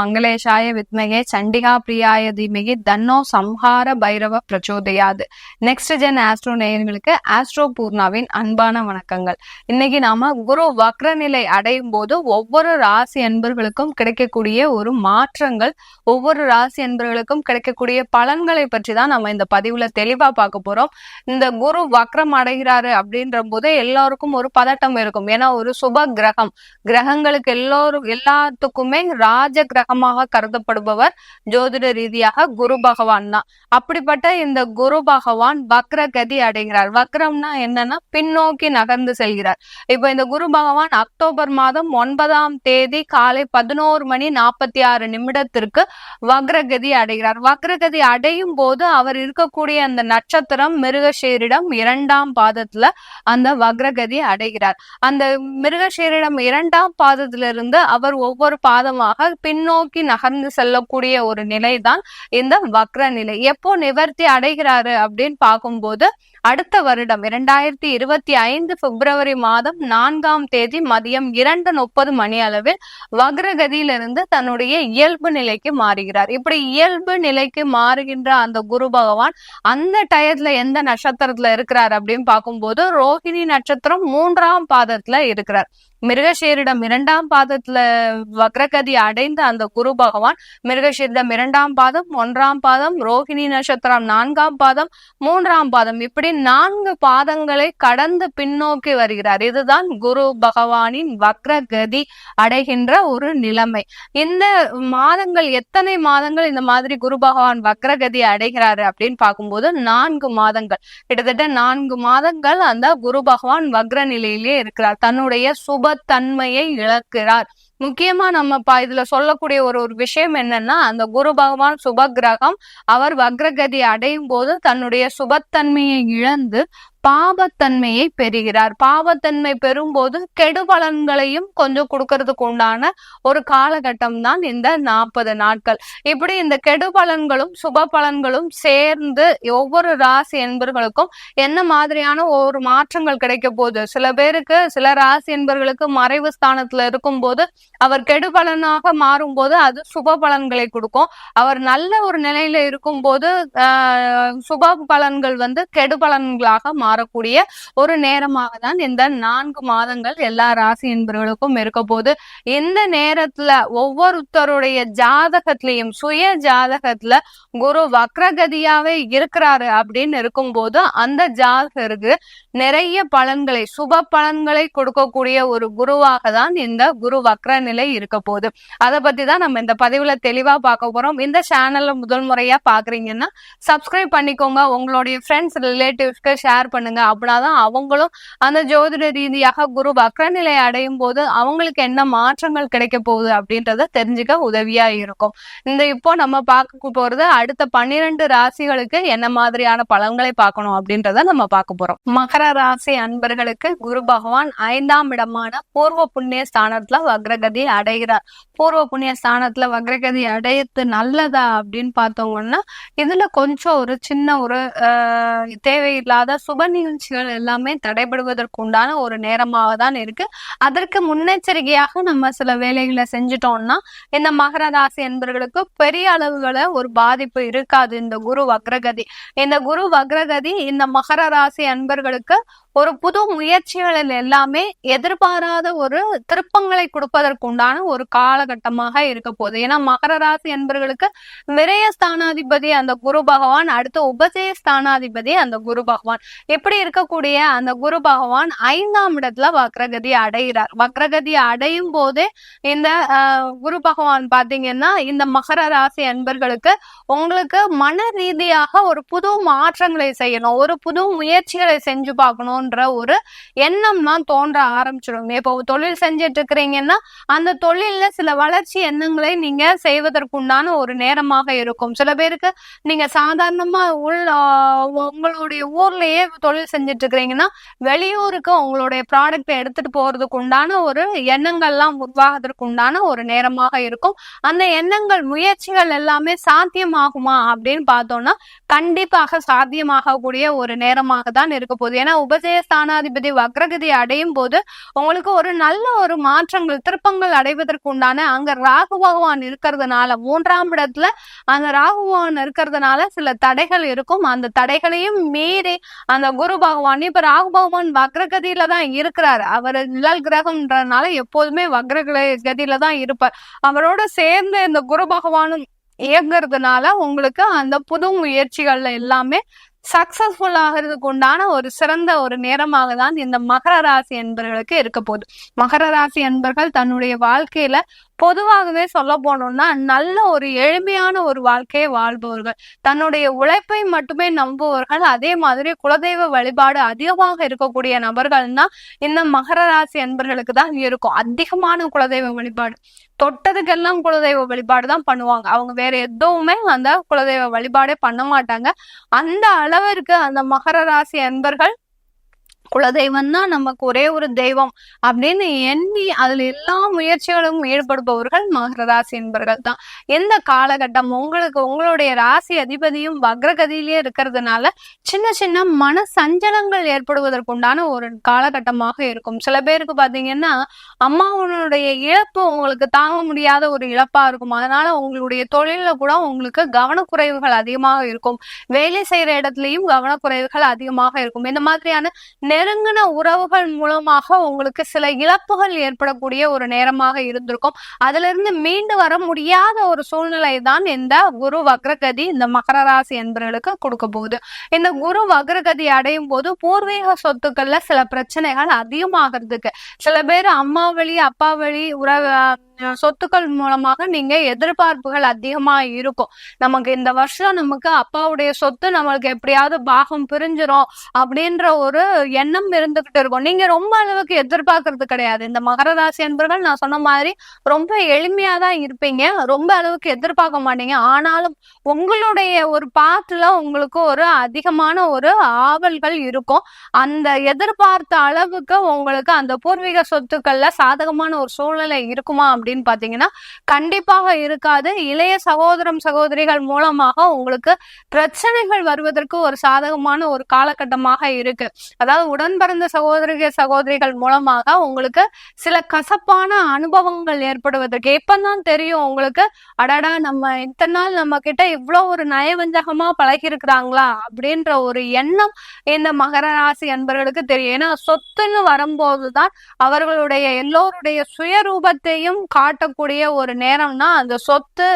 மங்களேஷாய வித்மகே சண்டிகா பிரியாய தீமகி தன்னோ சம்ஹார பைரவ பிரச்சோதயாது. நெக்ஸ்ட் ஜென் ஆஸ்ட்ரோ நேயர்களுக்கு ஆஸ்ட்ரோ பூர்ணாவின் அன்பான வணக்கங்கள். இன்னைக்கு நாம குரு வக்ர நிலை அடையும் போது ஒவ்வொரு ராசி அன்பர்களுக்கும் கிடைக்கக்கூடிய ஒரு மாற்றங்கள் ஒவ்வொரு ராசி அன்பர்களுக்கும் கிடைக்கக்கூடிய பலன்களை பற்றி தான் நம்ம இந்த பதிவுல தெளிவா பார்க்க போறோம். இந்த குரு வக்ரம் அடைகிறாரு அப்படின்ற போது எல்லாருக்கும் ஒரு பதட்டம் இருக்கும். ஏன்னா ஒரு சுப கிரகம். கிரகங்களுக்கு எல்லோரும் எல்லாத்துக்குமே ராஜ கிரகமாக கருதப்படுபவர் ஜோதிட ரீதியாக குரு பகவான் தான். அப்படிப்பட்ட இந்த குரு பகவான் வக்ரகதி அடைகிறார். வக்ரம்னா என்னன்னா பின்னோக்கி நகர்ந்து செல்கிறார். இப்ப இந்த குரு பகவான் அக்டோபர் மாதம் ஒன்பதாம் தேதி காலை பதினோரு மணி நாற்பத்தி ஆறு நிமிடத்திற்கு வக்ரகதி அடைகிறார். வக்ரகதி அடையும் போது அவர் இருக்கக்கூடிய அந்த நட்சத்திரம் மிருகஷீரிடம் இரண்டாம் பாதத்துல அந்த வக்ரகதி அடைகிறார். அந்த மிருகஷீரிடம் இரண்டாம் பாதத்திலிருந்து அவர் ஒவ்வொரு பாதமாக பின்னோக்கி நகர்ந்து செல்லக்கூடிய ஒரு நிலைதான் இந்த வக்ர நிலை எப்போ நிவர்த்தி அடைகிறாரு அப்படின்னு பார்க்கும்போது அடுத்த வருடம் இரண்டாயிரத்தி இருபத்தி ஐந்து பிப்ரவரி மாதம் நான்காம் தேதி மதியம் இரண்டு முப்பது மணி அளவில் வக்ரகதியிலிருந்து தன்னுடைய இயல்பு நிலைக்கு மாறுகிறார். இப்படி இயல்பு நிலைக்கு மாறுகின்ற அந்த குரு பகவான் அந்த டயத்துல எந்த நட்சத்திரத்துல இருக்கிறார் அப்படின்னு பார்க்கும்போது ரோஹிணி நட்சத்திரம் மூன்றாம் பாதத்துல இருக்கிறார். மிருகஷீரிடம் இரண்டாம் பாதத்துல வக்ரகதி அடைந்த அந்த குரு பகவான் மிருகஷீரிடம் இரண்டாம் பாதம் ஒன்றாம் பாதம் ரோஹிணி நட்சத்திரம் நான்காம் பாதம் மூன்றாம் பாதம். இப்படி நான்கு பாதங்களை கடந்து பின்னோக்கி வருகிறார். இதுதான் குரு பகவானின் வக்ரகதி அடைகின்ற ஒரு நிலைமை. இந்த மாதங்கள் எத்தனை மாதங்கள் இந்த மாதிரி குரு பகவான் வக்ரகதி அடைகிறாரு அப்படின்னு பார்க்கும்போது நான்கு மாதங்கள். கிட்டத்தட்ட நான்கு மாதங்கள் அந்த குரு பகவான் வக்ர நிலையிலே இருக்கிறார். தன்னுடைய சுப தன்மையை இழக்கிறார். முக்கியமா நம்ம இதுல சொல்லக்கூடிய ஒரு ஒரு விஷயம் என்னன்னா அந்த குரு பகவான் சுப கிரகம் அவர் வக்ரகதி அடையும் போது தன்னுடைய சுபத்தன்மையை இழந்து பாபத்தன்மையை பெறுகிறார். பாவத்தன்மை பெறும்போது கெடுபலன்களையும் கொஞ்சம் கொடுக்கறதுக்கு உண்டான ஒரு காலகட்டம் தான் இந்த நாற்பது நாட்கள். இப்படி இந்த கெடுபலன்களும் சுப பலன்களும் சேர்ந்து ஒவ்வொரு ராசி என்பர்களுக்கும் என்ன மாதிரியான ஒரு மாற்றங்கள் கிடைக்க போகுது? சில பேருக்கு சில ராசி என்பர்களுக்கு மறைவு ஸ்தானத்துல இருக்கும் போது அவர் கெடுபலனாக மாறும் போது அது சுப பலன்களை கொடுக்கும். அவர் நல்ல ஒரு நிலையில இருக்கும் போது சுப பலன்கள் வந்து கெடுபலன்களாக மாறும் மாறக்கூடிய ஒரு நேரமாக தான் இந்த நான்கு மாதங்கள் எல்லா ராசி என்பவர்களுக்கும் இருக்க போது இந்த நேரத்துல ஒவ்வொருத்தருடைய ஜாதகத்திலையும் சுய ஜாதகத்துல குரு வக்ரகதியாவே இருக்கிறாரு அப்படின்னு இருக்கும்போது அந்த ஜாதகருக்கு நிறைய பலன்களை சுப பலன்களை கொடுக்கக்கூடிய ஒரு குருவாக தான் இந்த குரு வக்ர நிலை இருக்க போகுது. அதை பத்தி தான் நம்ம இந்த பதிவுல தெளிவா பார்க்க போறோம். இந்த சேனல்ல முதல் முறையா பாக்குறீங்கன்னா சப்ஸ்கிரைப் பண்ணிக்கோங்க. உங்களுடைய ஃப்ரெண்ட்ஸ் ரிலேட்டிவ்ஸ்க்கு ஷேர் பண்ணி பண்ணுங்க. அப்படின்னாதான் அவங்களும் அந்த ஜோதிட ரீதியாக குரு வக்ரநிலை அடையும் போது அவங்களுக்கு என்ன மாற்றங்கள் கிடைக்க போகுது அப்படின்றத தெரிஞ்சுக்க உதவியா இருக்கும். இந்த இப்போ நம்ம பார்க்க போறது அடுத்த பன்னிரண்டு ராசிகளுக்கு என்ன மாதிரியான பலன்களை பார்க்கணும் அப்படின்றத நம்ம பார்க்க போறோம். மகர ராசி அன்பர்களுக்கு குரு பகவான் ஐந்தாம் இடமான பூர்வ புண்ணிய ஸ்தானத்துல வக்ரகதி அடைகிறார். பூர்வ புண்ணிய ஸ்தானத்துல வக்ரகதி அடையத்து நல்லதா அப்படின்னு பார்த்தோம்னா இதுல கொஞ்சம் ஒரு சின்ன ஒரு தேவையில்லாத சுப நிகழ்ச்சிகள் எல்லாமே தடைபடுவதற்குண்டான ஒரு நேரமாக தான் இருக்கு. அதற்கு முன்னெச்சரிக்கையாக நம்ம சில வேலைகளை செஞ்சுட்டோம்னா இந்த மகர ராசி என்பர்களுக்கு பெரிய அளவுகள ஒரு பாதிப்பு இருக்காது. இந்த குரு வக்ரகதி. இந்த குரு வக்ரகதி இந்த மகர ராசி அன்பர்களுக்கு ஒரு புது முயற்சிகளில் எல்லாமே எதிர்பாராத ஒரு திருப்பங்களை கொடுப்பதற்குண்டான ஒரு காலகட்டமாக இருக்க போகுது. ஏன்னா மகர ராசி என்பவர்களுக்கு விரய ஸ்தானாதிபதி அந்த குரு பகவான் அடுத்து உபஜய ஸ்தானாதிபதி அந்த குரு பகவான். எப்படி இருக்கக்கூடிய அந்த குரு பகவான் ஐந்தாம் இடத்துல வக்ரகதி அடைகிறார். வக்ரகதி அடையும் போதே இந்த குரு பகவான் பாத்தீங்கன்னா இந்த மகர ராசி அன்பர்களுக்கு உங்களுக்கு மன ரீதியாக ஒரு புது மாற்றங்களை செய்யணும். ஒரு புது முயற்சிகளை செஞ்சு பார்க்கணும். பார்க்கணும்ன்ற ஒரு எண்ணம் தான் தோன்ற ஆரம்பிச்சிடும் இப்போ தொழில் செஞ்சுட்டு இருக்கிறீங்கன்னா அந்த தொழில்ல சில வளர்ச்சி எண்ணங்களை நீங்க செய்வதற்குண்டான ஒரு நேரமாக இருக்கும். சில பேருக்கு நீங்க சாதாரணமா உள் உங்களுடைய ஊர்லயே தொழில் செஞ்சுட்டு இருக்கிறீங்கன்னா வெளியூருக்கு உங்களுடைய ப்ராடக்ட் எடுத்துட்டு போறதுக்கு உண்டான ஒரு எண்ணங்கள்லாம் உருவாகிறதுக்கு உண்டான ஒரு நேரமாக இருக்கும். அந்த எண்ணங்கள் முயற்சிகள் எல்லாமே சாத்தியமாகுமா அப்படின்னு பார்த்தோம்னா கண்டிப்பாக சாத்தியமாகக்கூடிய ஒரு நேரமாக தான் இருக்க போகுது. ஏன்னா உபஜய விஜய ஸ்தானாதிபதி வக்ரகதி அடையும் போது உங்களுக்கு ஒரு நல்ல ஒரு மாற்றங்கள் திருப்பங்கள் அடைவதற்கு உண்டான அங்க ராகு பகவான் இருக்கிறதுனால மூன்றாம் இடத்துல அந்த ராகு பகவான் இருக்கிறதுனால சில தடைகள் இருக்கும். அந்த தடைகளையும் மீறி அந்த குரு பகவான் இப்ப ராகு பகவான் வக்ரகதியில தான் இருக்கிறார். அவர் நிழல் கிரகம்ன்றதுனால எப்போதுமே வக்ர கதியில தான் இருப்பார். அவரோட சேர்ந்து இந்த குரு பகவானும் இயங்குறதுனால உங்களுக்கு அந்த புது முயற்சிகள்ல எல்லாமே சக்சஸ்ஃபுல் ஆகிறதுக்கு உண்டான ஒரு சிறந்த ஒரு நேரமாக தான் இந்த மகர ராசி என்பர்களுக்கு இருக்க போகுது. மகர ராசி என்பர்கள் தன்னுடைய வாழ்க்கையில பொதுவாகவே சொல்ல போனோம்னா நல்ல ஒரு எளிமையான ஒரு வாழ்க்கையை வாழ்பவர்கள். தன்னுடைய உழைப்பை மட்டுமே நம்புவர்கள் அதே மாதிரி குலதெய்வ வழிபாடு அதிகமாக இருக்கக்கூடிய நபர்கள்னா இந்த மகர ராசி என்பர்களுக்கு தான் இருக்கும். அதிகமான குலதெய்வ வழிபாடு. தொட்டதுக்கெல்லாம் குலதெய்வ வழிபாடு தான் பண்ணுவாங்க. அவங்க வேற எதுவுமே அந்த குலதெய்வ வழிபாடே பண்ண மாட்டாங்க. அந்த அளவிற்கு அந்த மகர ராசி அன்பர்கள் குலதெய்வம் தான் நமக்கு ஒரே ஒரு தெய்வம் அப்படின்னு எண்ணி அதுல எல்லா முயற்சிகளும் ஈடுபடுபவர்கள் மகர ராசி என்பவர்கள் தான். எந்த காலகட்டம் உங்களுக்கு உங்களுடைய ராசி அதிபதியும் வக்ரகதியிலேயே இருக்கிறதுனால சின்ன சின்ன மன சஞ்சலங்கள் ஏற்படுவதற்குண்டான ஒரு காலகட்டமாக இருக்கும். சில பேருக்கு பாத்தீங்கன்னா அம்மாவனுடைய இழப்பு உங்களுக்கு தாங்க முடியாத ஒரு இழப்பா இருக்கும். அதனால உங்களுடைய தொழில கூட உங்களுக்கு கவனக்குறைவுகள் அதிகமாக இருக்கும். வேலை செய்யற இடத்துலயும் கவனக்குறைவுகள் அதிகமாக இருக்கும். இந்த மாதிரியான நெருங்கின உறவுகள் மூலமாக உங்களுக்கு சில இழப்புகள் ஏற்படக்கூடிய ஒரு நேரமாக இருந்திருக்கும். அதுல இருந்து மீண்டு வர முடியாத ஒரு சூழ்நிலை தான் இந்த குரு வக்ரகதி இந்த மகர ராசி என்பவர்களுக்கு கொடுக்க போகுது. இந்த குரு வக்ரகதி அடையும் போது பூர்வீக சொத்துக்கள்ல சில பிரச்சனைகள் அதிகமாகிறதுக்கு. சில பேர் அம்மா வழி அப்பா வழி உறவு சொத்துக்கள் மூலமாக நீங்க எதிர்பார்ப்புகள் அதிகமா இருக்கும். நமக்கு இந்த வருஷம் நமக்கு அப்பாவுடைய சொத்து நம்மளுக்கு எப்படியாவது பாகம் பிரிஞ்சிரும் அப்படின்ற ஒரு எண்ணம் இருந்துகிட்டு இருக்கும். நீங்க ரொம்ப அளவுக்கு எதிர்பார்க்கறது கிடையாது. இந்த மகர ராசி என்பவர்கள் நான் சொன்ன மாதிரி ரொம்ப எளிமையா தான் இருப்பீங்க. ரொம்ப அளவுக்கு எதிர்பார்க்க மாட்டீங்க. ஆனாலும் உங்களுடைய ஒரு பாத்துல உங்களுக்கு ஒரு அதிகமான ஒரு ஆவல்கள் இருக்கும். அந்த எதிர்பார்த்த அளவுக்கு உங்களுக்கு அந்த பூர்வீக சொத்துக்கள்ல சாதகமான ஒரு சூழ்நிலை இருக்குமா அப்படின்னு பாத்தீங்கன்னா கண்டிப்பாக இருக்காது. இளைய சகோதரம் சகோதரிகள் மூலமாக உங்களுக்கு பிரச்சனைகள் வருவதற்கு ஒரு சாதகமான ஒரு காலகட்டமாக இருக்கு. அதாவது உடன் பிறந்த சகோதரிய சகோதரிகள் மூலமாக உங்களுக்கு சில கசப்பான அனுபவங்கள் ஏற்படுவதற்கு எப்பதான் தெரியும் உங்களுக்கு அடடா நம்ம இத்தனை நாள் நம்ம கிட்ட இவ்வளவு ஒரு நயவஞ்சகமா பழகி இருக்கிறாங்களா அப்படின்ற ஒரு எண்ணம் இந்த மகர ராசி அன்பர்களுக்கு தெரியும். ஏன்னா சொத்துன்னு வரும்போதுதான் அவர்களுடைய எல்லோருடைய சுயரூபத்தையும் காட்டக்கூடிய ஒரு நேரம்னா அந்த சொத்து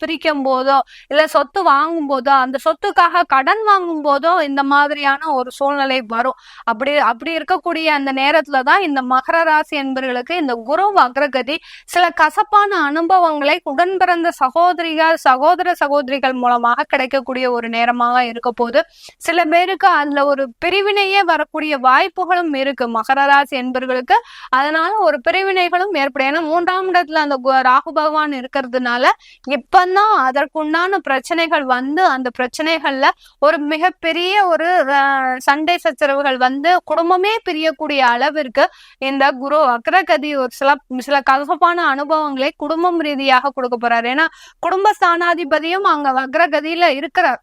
பிரிக்கும் போதோ இல்ல சொத்து வாங்கும் போதோ அந்த சொத்துக்காக கடன் வாங்கும் போதோ இந்த மாதிரியான ஒரு சூழ்நிலை வரும். அப்படி அப்படி இருக்கக்கூடிய அந்த நேரத்துல தான் இந்த மகர ராசி என்பர்களுக்கு இந்த குரு அக்ரகதி சில கசப்பான அனுபவங்களை உடன் பிறந்த சகோதரிகள் சகோதர சகோதரிகள் மூலமாக கிடைக்கக்கூடிய ஒரு நேரமாக இருக்க போது சில பேருக்கு அதுல ஒரு பிரிவினையே வரக்கூடிய வாய்ப்புகளும் இருக்கு. மகர ராசி என்பர்களுக்கு அதனால ஒரு பிரிவினைகளும் ஏற்படும். ஏன்னா மூன்றாம் இடத்துல அந்த ராகு பகவான் இருக்கிறதுனால இப்பதான் அதற்குண்டான பிரச்சனைகள் வந்து அந்த பிரச்சனைகள்ல ஒரு மிகப்பெரிய ஒரு சண்டை சச்சரவுகள் வந்து குடும்பமே பிரியக்கூடிய அளவிற்கு இந்த குரு அக்ரகதி ஒரு சில சில கசப்பான அனுபவங்களை குடும்பம் ரீதியாக கொடுக்க போறாரு. ஏன்னா குடும்ப ஸ்தானாதிபதியும் அங்க அக்ரகதியில இருக்கிறார்.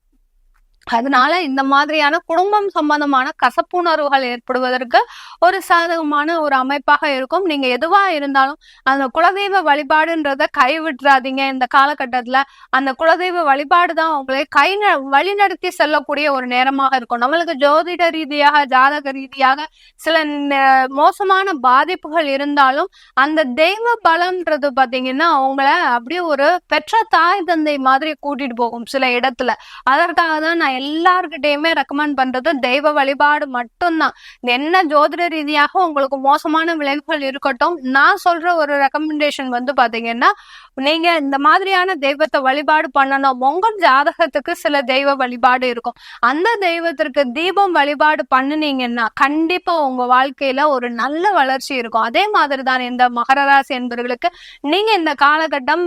அதனால இந்த மாதிரியான குடும்பம் சம்பந்தமான கசப்புணர்வுகள் ஏற்படுவதற்கு ஒரு சாதகமான ஒரு அமைப்பாக இருக்கும். நீங்க எதுவா இருந்தாலும் அந்த குலதெய்வ வழிபாடுன்றத கைவிட்டுறாதீங்க. இந்த காலகட்டத்துல அந்த குலதெய்வ வழிபாடு தான் உங்களை கை வழிநடத்தி செல்லக்கூடிய ஒரு நேரமாக இருக்கும். நம்மளுக்கு ஜோதிட ரீதியாக ஜாதக ரீதியாக சில மோசமான பாதிப்புகள் இருந்தாலும் அந்த தெய்வ பலம்ன்றது பாத்தீங்கன்னா அவங்கள அப்படியே ஒரு பெற்ற தாய் தந்தை மாதிரி கூட்டிட்டு போகும் சில இடத்துல. அதற்காக தான் நான் எல்லார்கிட்டயுமே ரெக்கமெண்ட் பண்றது தெய்வ வழிபாடு மட்டும்தான். என்ன ஜோதிட ரீதியாக உங்களுக்கு மோசமான விளைவுகள் இருக்கட்டும் நான் சொல்ற ஒரு ரெக்கமெண்டேஷன் வந்து பாத்தீங்கன்னா நீங்க இந்த மாதிரியான தெய்வத்தை வழிபாடு பண்ணணும். உங்கள் ஜாதகத்துக்கு சில தெய்வ வழிபாடு இருக்கும். அந்த தெய்வத்திற்கு தீபம் வழிபாடு பண்ணினீங்கன்னா கண்டிப்பா உங்க வாழ்க்கையில ஒரு நல்ல வளர்ச்சி இருக்கும். அதே மாதிரி தான் இந்த மகர ராசி என்பவர்களுக்கு நீங்க இந்த காலகட்டம்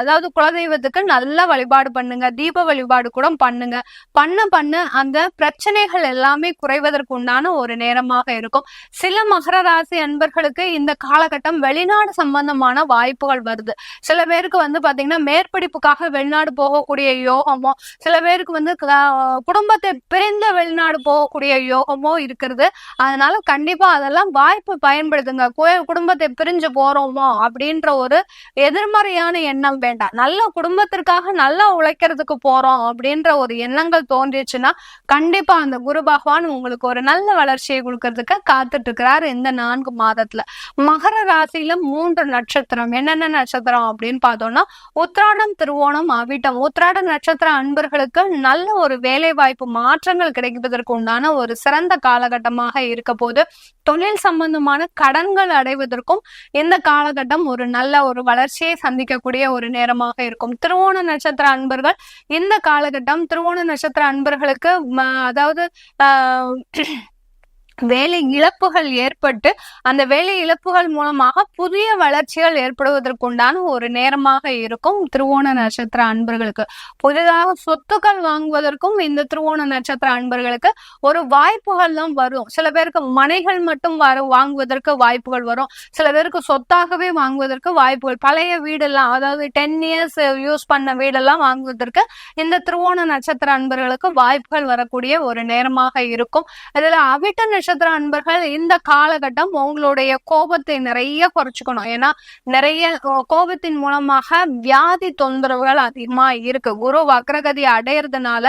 அதாவது குலதெய்வத்துக்கு நல்ல வழிபாடு பண்ணுங்க. தீப வழிபாடு கூட பண்ணுங்க. பண்ண பண்ண பண்ண அந்த பிரச்சனைகள் எல்லாமே குறைவதற்கு உண்டான ஒரு நேரமாக இருக்கும். சில மகர ராசி அன்பர்களுக்கு இந்த காலகட்டம் வெளிநாடு சம்பந்தமான வாய்ப்புகள் வருது. சில பேருக்கு வந்து பாத்தீங்கன்னா மேற்படிப்புக்காக வெளிநாடு போகக்கூடிய யோகமோ சில பேருக்கு வந்து குடும்பத்தை பிரிந்த வெளிநாடு போகக்கூடிய யோகமோ இருக்கிறது. அதனால கண்டிப்பா அதெல்லாம் வாய்ப்பு பயன்படுத்துங்க. குடும்பத்தை பிரிஞ்சு போறோமோ அப்படின்ற ஒரு எதிர்மறையான எண்ணம் வேண்டாம். நல்ல குடும்பத்திற்காக நல்லா உழைக்கிறதுக்கு போறோம் அப்படின்ற ஒரு எண்ணங்கள் தோன்றிடுச்சுன்னா கண்டிப்பா அந்த குரு பகவான் உங்களுக்கு ஒரு நல்ல வளர்ச்சியை கொடுக்கறதுக்கு காத்துட்டு இருக்கிறார் இந்த நான்கு மாதத்துல. மகர ராசியில மூன்று நட்சத்திரம். என்னென்ன நட்சத்திரம் அப்படின்னு பார்த்தோம்னா உத்ராடம் திருவோணம் அவிட்டம். உத்ராட நட்சத்திர அன்பர்களுக்கு நல்ல ஒரு வேலை வாய்ப்பு மாற்றங்கள் கிடைப்பதற்கு உண்டான ஒரு சிறந்த காலகட்டமாக இருக்க போது தொழில் சம்பந்தமான கடன்கள் அடைவதற்கும் இந்த காலகட்டம் ஒரு நல்ல ஒரு வளர்ச்சியை சந்திக்கக்கூடிய ஒரு நேரமாக இருக்கும். திருவோண நட்சத்திர அன்பர்கள் இந்த காலகட்டம் திருவோண நட்சத்திர அன்பர்களுக்கு அதாவது வேலை இழப்புகள் ஏற்பட்டு அந்த வேலை இழப்புகள் மூலமாக புதிய வளர்ச்சிகள் ஏற்படுவதற்குண்டான ஒரு நேரமாக இருக்கும் திருவோண நட்சத்திர அன்பர்களுக்கு. புதிதாக சொத்துக்கள் வாங்குவதற்கும் இந்த திருவோண நட்சத்திர அன்பர்களுக்கு ஒரு வாய்ப்புகள் தான் வரும். சில பேருக்கு மனைகள் மட்டும் வர வாங்குவதற்கு வாய்ப்புகள் வரும். சில பேருக்கு சொத்தாகவே வாங்குவதற்கு வாய்ப்புகள். பழைய வீடெல்லாம் அதாவது டென் இயர்ஸ் யூஸ் பண்ண வீடெல்லாம் வாங்குவதற்கு இந்த திருவோண நட்சத்திர அன்பர்களுக்கு வாய்ப்புகள் வரக்கூடிய ஒரு நேரமாக இருக்கும். இதுல அவிட்ட நட்சத்திர நட்சத்திர அன்பர்கள் இந்த காலகட்டம் உங்களுடைய கோபத்தை நிறைய குறைச்சிக்கணும். ஏன்னா நிறைய கோபத்தின் மூலமாக வியாதி தொந்தரவுகள் அதிகமா இருக்கு. குரு வக்ரகதி அடையிறதுனால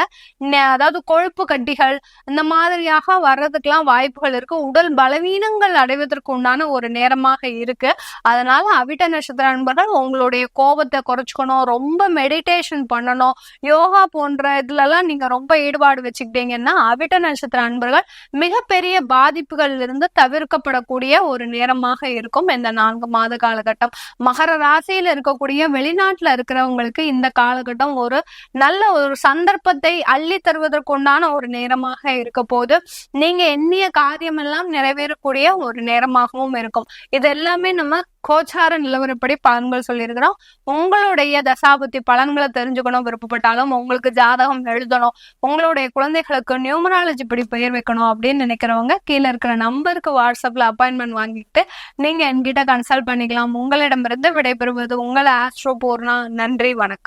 அதாவது கொழுப்பு கட்டிகள் இந்த மாதிரியாக வர்றதுக்கெல்லாம் வாய்ப்புகள் இருக்கு. உடல் பலவீனங்கள் அடைவதற்கு உண்டான ஒரு நேரமாக இருக்கு. அதனால அவிட்ட நட்சத்திர அன்பர்கள் உங்களுடைய கோபத்தை குறைச்சிக்கணும். ரொம்ப மெடிடேஷன் பண்ணணும். யோகா போன்ற இதுலலாம் நீங்க ரொம்ப ஈடுபாடு வச்சுக்கிட்டீங்கன்னா அவிட்ட நட்சத்திர அன்பர்கள் மிகப்பெரிய பாதிப்புகளில் இருந்து தவிர்க்கப்படக்கூடிய ஒரு நேரமாக இருக்கும் இந்த நான்கு மாத காலகட்டம். மகர ராசியில இருக்கக்கூடிய வெளிநாட்டுல இருக்கிறவங்களுக்கு இந்த காலகட்டம் ஒரு நல்ல ஒரு சந்தர்ப்பத்தை அள்ளி தருவதற்குண்டான ஒரு நேரமாக இருக்க போது நீங்க எண்ணிய காரியமெல்லாம் நிறைவேறக்கூடிய ஒரு நேரமாகவும் இருக்கும். இது எல்லாமே நம்ம கோச்சார நிலவரப்படி பலன்கள் சொல்லியிருக்கிறோம். உங்களுடைய தசாபுத்தி பலன்களை தெரிஞ்சுக்கணும் விருப்பப்பட்டாலும் உங்களுக்கு ஜாதகம் எழுதணும் உங்களுடைய குழந்தைகளுக்கு நியூமராலஜி படி பெயர் வைக்கணும் அப்படின்னு நினைக்கிறவங்க கீழே இருக்கிற நம்பருக்கு வாட்ஸ்அப்ல அப்பாயின்மெண்ட் வாங்கிட்டு நீங்க என்கிட்ட கன்சல்ட் பண்ணிக்கலாம். உங்களிடமிருந்து விடைபெறுவது உங்களை ஆஸ்ட்ரோ பூர்ணா நன்றி வணக்கம்.